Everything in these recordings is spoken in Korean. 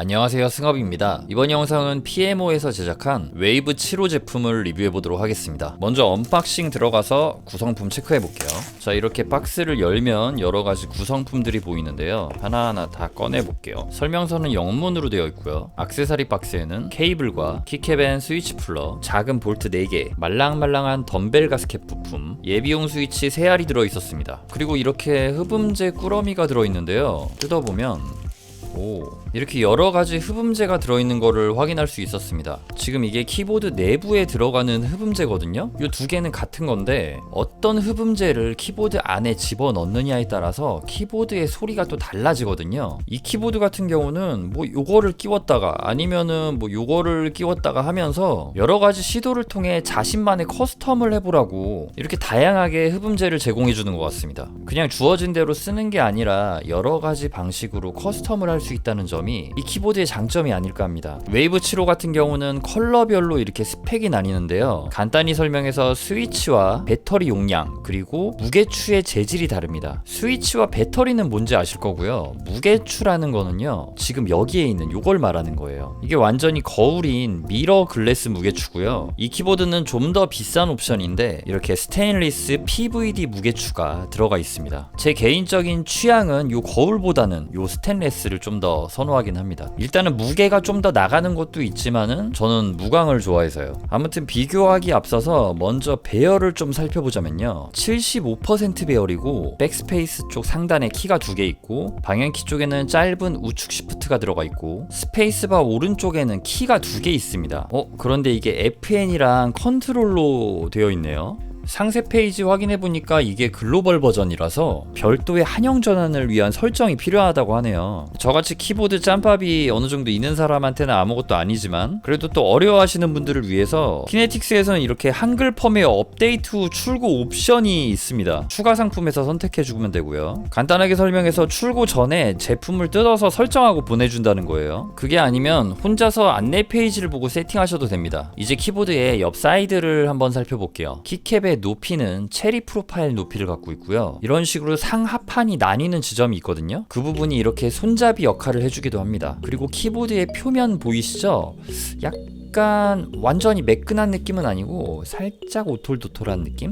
안녕하세요 승업입니다. 이번 영상은 PMO에서 제작한 웨이브 7호 제품을 리뷰해 보도록 하겠습니다. 먼저 언박싱 들어가서 구성품 체크해 볼게요. 자 이렇게 박스를 열면 여러가지 구성품들이 보이는데요. 하나하나 다 꺼내 볼게요. 설명서는 영문으로 되어 있고요. 악세사리 박스에는 케이블과 키캡앤 스위치 풀러 작은 볼트 4개 말랑말랑한 덤벨 가스켓 부품 예비용 스위치 3알이 들어 있었습니다. 그리고 이렇게 흡음재 꾸러미가 들어 있는데요. 뜯어보면 오, 이렇게 여러 가지 흡음재가 들어있는 거를 확인할 수 있었습니다. 지금 이게 키보드 내부에 들어가는 흡음재거든요? 이 두 개는 같은 건데, 어떤 흡음재를 키보드 안에 집어 넣느냐에 따라서 키보드의 소리가 또 달라지거든요. 이 키보드 같은 경우는 뭐 요거를 끼웠다가 아니면은 뭐 요거를 끼웠다가 하면서 여러 가지 시도를 통해 자신만의 커스텀을 해보라고 이렇게 다양하게 흡음재를 제공해 주는 것 같습니다. 그냥 주어진 대로 쓰는 게 아니라 여러 가지 방식으로 커스텀을 할 수 있다는 점이 이 키보드의 장점이 아닐까 합니다. 웨이브 7호 같은 경우는 컬러별로 이렇게 스펙이 나뉘는데요. 간단히 설명해서 스위치와 배터리 용량 그리고 무게추의 재질이 다릅니다. 스위치와 배터리는 뭔지 아실 거고요. 무게추라는 거는요. 지금 여기에 있는 요걸 말하는 거예요. 이게 완전히 거울인 미러 글래스 무게추고요. 이 키보드는 좀 더 비싼 옵션인데 이렇게 스테인리스 PVD 무게추가 들어가 있습니다. 제 개인적인 취향은 요 거울보다는 요 스테인레스를 좀 더 선호 하긴 합니다. 일단은 무게가 좀 더 나가는 것도 있지만은 저는 무광을 좋아해서요. 아무튼 비교하기 앞서서 먼저 배열을 좀 살펴보자면요. 75% 배열이고 백스페이스 쪽 상단에 키가 두 개 있고 방향키 쪽에는 짧은 우측 시프트가 들어가 있고 스페이스바 오른쪽에는 키가 두 개 있습니다. 어 그런데 이게 FN이랑 컨트롤로 되어 있네요. 상세 페이지 확인해 보니까 이게 글로벌 버전이라서 별도의 한영 전환을 위한 설정이 필요하다고 하네요. 저같이 키보드 짬밥이 어느 정도 있는 사람한테는 아무것도 아니지만 그래도 또 어려워하시는 분들을 위해서 키네틱스에서는 이렇게 한글 펌웨어 업데이트 후 출고 옵션이 있습니다. 추가 상품에서 선택해 주면 되고요. 간단하게 설명해서 출고 전에 제품을 뜯어서 설정하고 보내준다는 거예요. 그게 아니면 혼자서 안내 페이지를 보고 세팅하셔도 됩니다. 이제 키보드의 옆 사이드를 한번 살펴볼게요. 키캡의 높이는 체리 프로파일 높이를 갖고 있고요. 이런 식으로 상하판이 나뉘는 지점이 있거든요. 그 부분이 이렇게 손잡이 역할을 해주기도 합니다. 그리고 키보드의 표면 보이시죠? 약간 완전히 매끈한 느낌은 아니고 살짝 오톨도톨한 느낌?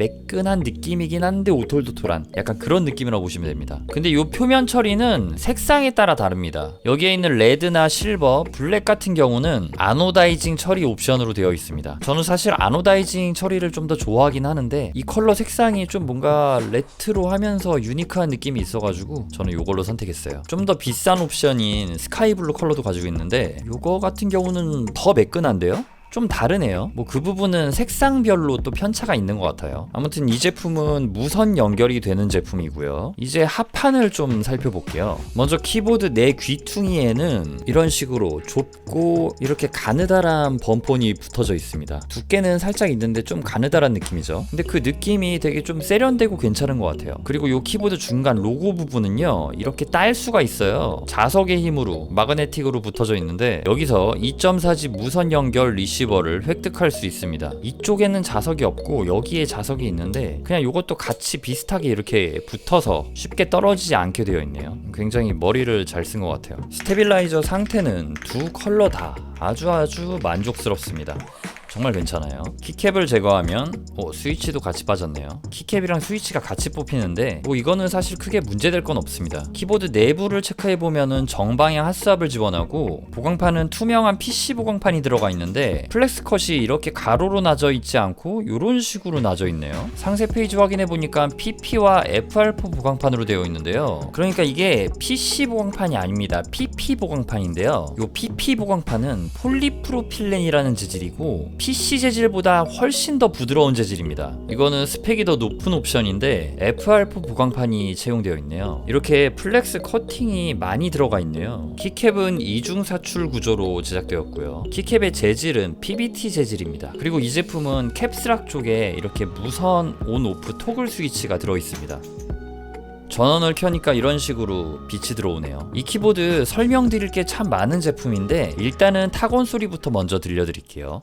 매끈한 느낌이긴 한데 오톨도톨한 약간 그런 느낌이라고 보시면 됩니다. 근데 이 표면 처리는 색상에 따라 다릅니다. 여기에 있는 레드나 실버, 블랙 같은 경우는 아노다이징 처리 옵션으로 되어 있습니다. 저는 사실 아노다이징 처리를 좀 더 좋아하긴 하는데 이 컬러 색상이 좀 뭔가 레트로하면서 유니크한 느낌이 있어가지고 저는 이걸로 선택했어요. 좀 더 비싼 옵션인 스카이블루 컬러도 가지고 있는데 이거 같은 경우는 더 매끈한데요? 좀 다르네요. 뭐 그 부분은 색상별로 또 편차가 있는 것 같아요. 아무튼 이 제품은 무선 연결이 되는 제품이고요. 이제 합판을 좀 살펴볼게요. 먼저 키보드 내 귀퉁이에는 이런 식으로 좁고 이렇게 가느다란 범폰이 붙어져 있습니다. 두께는 살짝 있는데 좀 가느다란 느낌이죠. 근데 그 느낌이 되게 좀 세련되고 괜찮은 것 같아요. 그리고 이 키보드 중간 로고 부분은요, 이렇게 딸 수가 있어요. 자석의 힘으로 마그네틱으로 붙어져 있는데 여기서 2.4G 무선 연결 리시 리시버를 획득할 수 있습니다. 이쪽에는 자석이 없고 여기에 자석이 있는데 그냥 이것도 같이 비슷하게 이렇게 붙어서 쉽게 떨어지지 않게 되어 있네요. 굉장히 머리를 잘 쓴 것 같아요. 스테빌라이저 상태는 두 컬러 다 아주 아주 만족스럽습니다. 정말 괜찮아요. 키캡을 제거하면 오, 스위치도 같이 빠졌네요. 키캡이랑 스위치가 같이 뽑히는데 뭐 이거는 사실 크게 문제될 건 없습니다. 키보드 내부를 체크해 보면은 정방향 핫스압을 지원하고 보강판은 투명한 PC 보강판이 들어가 있는데 플렉스 컷이 이렇게 가로로 나져 있지 않고 이런 식으로 나져 있네요. 상세 페이지 확인해 보니까 PP와 FR4 보강판으로 되어 있는데요. 그러니까 이게 PC 보강판이 아닙니다. PP 보강판인데요. 이 PP 보강판은 폴리프로필렌이라는 재질이고 PC 재질보다 훨씬 더 부드러운 재질입니다. 이거는 스펙이 더 높은 옵션인데 FR4 보강판이 채용되어 있네요. 이렇게 플렉스 커팅이 많이 들어가 있네요. 키캡은 이중 사출 구조로 제작되었고요. 키캡의 재질은 PBT 재질입니다. 그리고 이 제품은 캡스락 쪽에 이렇게 무선 온 오프 토글 스위치가 들어 있습니다. 전원을 켜니까 이런 식으로 빛이 들어오네요. 이 키보드 설명드릴 게 참 많은 제품인데 일단은 타건 소리부터 먼저 들려드릴게요.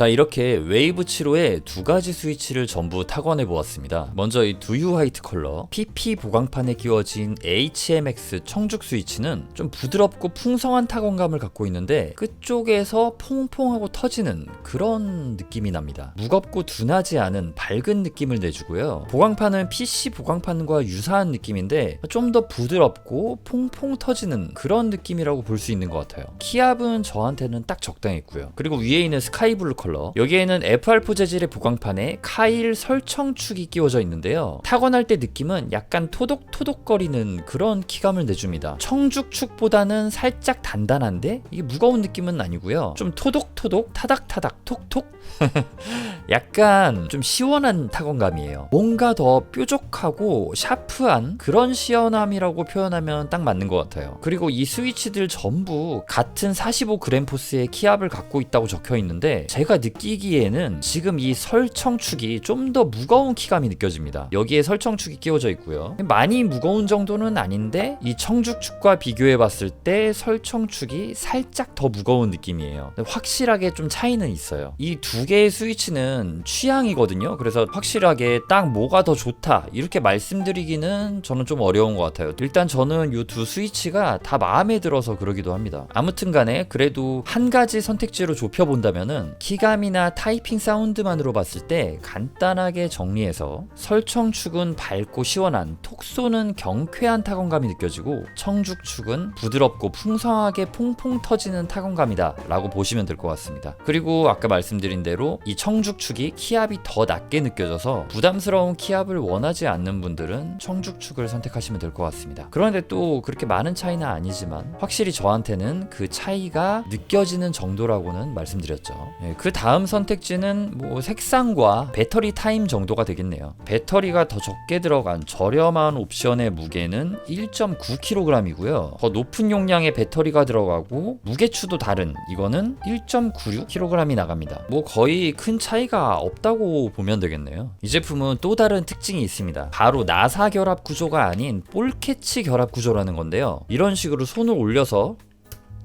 자 이렇게 웨이브 7호의 두 가지 스위치를 전부 타건해 보았습니다. 먼저 이 두유 화이트 컬러 PP 보강판에 끼워진 HMX 청죽 스위치는 좀 부드럽고 풍성한 타건감을 갖고 있는데 끝쪽에서 퐁퐁하고 터지는 그런 느낌이 납니다. 무겁고 둔하지 않은 밝은 느낌을 내주고요. 보강판은 PC 보강판과 유사한 느낌인데 좀 더 부드럽고 퐁퐁 터지는 그런 느낌이라고 볼 수 있는 것 같아요. 키압은 저한테는 딱 적당했고요. 그리고 위에 있는 스카이블루 컬러 여기에는 FR4 재질의 보강판에 카일 설청축이 끼워져 있는데요. 타건할 때 느낌은 약간 토독토독거리는 그런 키감을 내줍니다. 청죽축보다는 살짝 단단한데 이게 무거운 느낌은 아니고요. 좀 토독토독 타닥타닥 톡톡 약간 좀 시원한 타건감이에요. 뭔가 더 뾰족하고 샤프한 그런 시원함이라고 표현하면 딱 맞는 것 같아요. 그리고 이 스위치들 전부 같은 45g 포스의 키압을 갖고 있다고 적혀 있는데 제가 느끼기에는 지금 이 설청축이 좀 더 무거운 키감이 느껴집니다. 여기에 설청축이 끼워져 있고요. 많이 무거운 정도는 아닌데 이 청죽축과 비교해 봤을 때 설청축이 살짝 더 무거운 느낌이에요. 확실하게 좀 차이는 있어요. 이 두 개의 스위치는 취향이거든요. 그래서 확실하게 딱 뭐가 더 좋다 이렇게 말씀드리기는 저는 좀 어려운 것 같아요. 일단 저는 이 두 스위치가 다 마음에 들어서 그러기도 합니다. 아무튼 간에 그래도 한 가지 선택지로 좁혀본다면은 키 감이나 타이핑 사운드만으로 봤을 때 간단하게 정리해서 설청축은 밝고 시원한 톡 쏘는 경쾌한 타건감이 느껴지고 청죽축은 부드럽고 풍성하게 퐁퐁 터지는 타건감이다 라고 보시면 될 것 같습니다. 그리고 아까 말씀드린 대로 이 청죽축이 키압이 더 낮게 느껴져서 부담스러운 키압을 원하지 않는 분들은 청죽축을 선택하시면 될 것 같습니다. 그런데 또 그렇게 많은 차이는 아니지만 확실히 저한테는 그 차이가 느껴지는 정도라고는 말씀드렸죠. 예, 그 다음 선택지는 뭐 색상과 배터리 타임 정도가 되겠네요. 배터리가 더 적게 들어간 저렴한 옵션의 무게는 1.9kg이고요. 더 높은 용량의 배터리가 들어가고 무게추도 다른 이거는 1.96kg이 나갑니다. 뭐 거의 큰 차이가 없다고 보면 되겠네요. 이 제품은 또 다른 특징이 있습니다. 바로 나사 결합 구조가 아닌 볼캐치 결합 구조라는 건데요. 이런 식으로 손을 올려서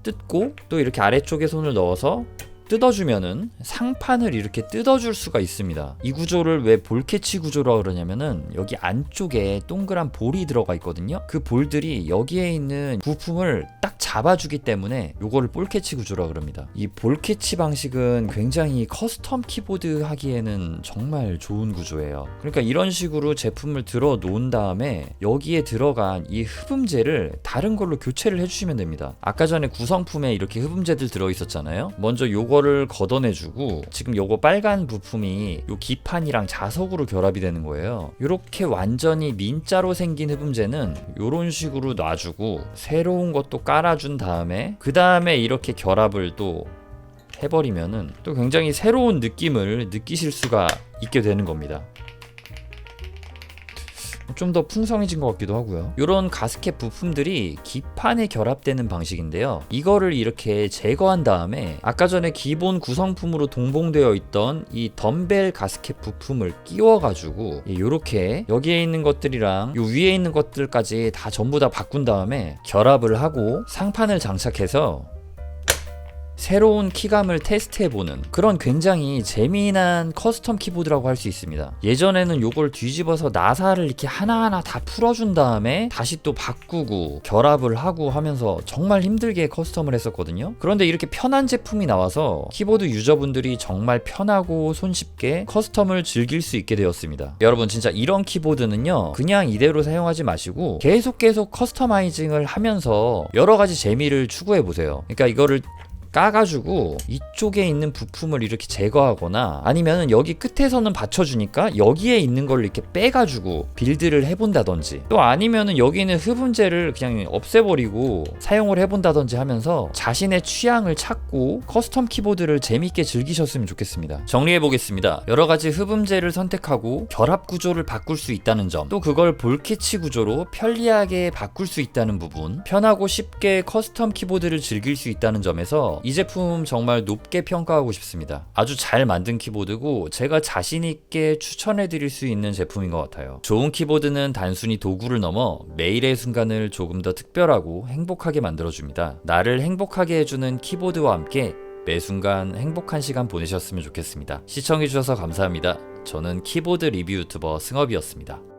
뜯고 또 이렇게 아래쪽에 손을 넣어서 뜯어주면은 상판을 이렇게 뜯어줄 수가 있습니다. 이 구조를 왜 볼캐치 구조라고 그러냐면은 여기 안쪽에 동그란 볼이 들어가 있거든요. 그 볼들이 여기에 있는 부품을 딱 잡아주기 때문에 요거를 볼캐치 구조라고 그럽니다. 이 볼캐치 방식은 굉장히 커스텀 키보드 하기에는 정말 좋은 구조예요. 그러니까 이런 식으로 제품을 들어 놓은 다음에 여기에 들어간 이 흡음재를 다른 걸로 교체를 해주시면 됩니다. 아까 전에 구성품에 이렇게 흡음재들 들어 있었잖아요. 먼저 요거 를 걷어내주고 지금 요거 빨간 부품이 요 기판이랑 자석으로 결합이 되는 거예요. 이렇게 완전히 민자로 생긴 흡음재는 요런 식으로 놔주고 새로운 것도 깔아준 다음에 그 다음에 이렇게 결합을 또 해버리면은 또 굉장히 새로운 느낌을 느끼실 수가 있게 되는 겁니다. 좀 더 풍성해진 것 같기도 하고요. 이런 가스켓 부품들이 기판에 결합되는 방식인데요. 이거를 이렇게 제거한 다음에 아까 전에 기본 구성품으로 동봉되어 있던 이 덤벨 가스켓 부품을 끼워가지고 이렇게 여기에 있는 것들이랑 요 위에 있는 것들까지 다 전부 다 바꾼 다음에 결합을 하고 상판을 장착해서 새로운 키감을 테스트해보는 그런 굉장히 재미난 커스텀 키보드라고 할 수 있습니다. 예전에는 요걸 뒤집어서 나사를 이렇게 하나하나 다 풀어준 다음에 다시 또 바꾸고 결합을 하고 하면서 정말 힘들게 커스텀을 했었거든요. 그런데 이렇게 편한 제품이 나와서 키보드 유저분들이 정말 편하고 손쉽게 커스텀을 즐길 수 있게 되었습니다. 여러분 진짜 이런 키보드는요 그냥 이대로 사용하지 마시고 계속 계속 커스터마이징을 하면서 여러 가지 재미를 추구해 보세요. 그러니까 이거를 까가지고 이쪽에 있는 부품을 이렇게 제거하거나 아니면 여기 끝에서는 받쳐주니까 여기에 있는 걸 이렇게 빼가지고 빌드를 해본다든지 또 아니면은 여기 있는 흡음재를 그냥 없애버리고 사용을 해본다든지 하면서 자신의 취향을 찾고 커스텀 키보드를 재밌게 즐기셨으면 좋겠습니다. 정리해보겠습니다. 여러 가지 흡음재를 선택하고 결합 구조를 바꿀 수 있다는 점, 또 그걸 볼캐치 구조로 편리하게 바꿀 수 있다는 부분, 편하고 쉽게 커스텀 키보드를 즐길 수 있다는 점에서 이 제품 정말 높게 평가하고 싶습니다. 아주 잘 만든 키보드고 제가 자신있게 추천해 드릴 수 있는 제품인 것 같아요. 좋은 키보드는 단순히 도구를 넘어 매일의 순간을 조금 더 특별하고 행복하게 만들어줍니다. 나를 행복하게 해주는 키보드와 함께 매 순간 행복한 시간 보내셨으면 좋겠습니다. 시청해주셔서 감사합니다. 저는 키보드 리뷰 유튜버 승업이었습니다.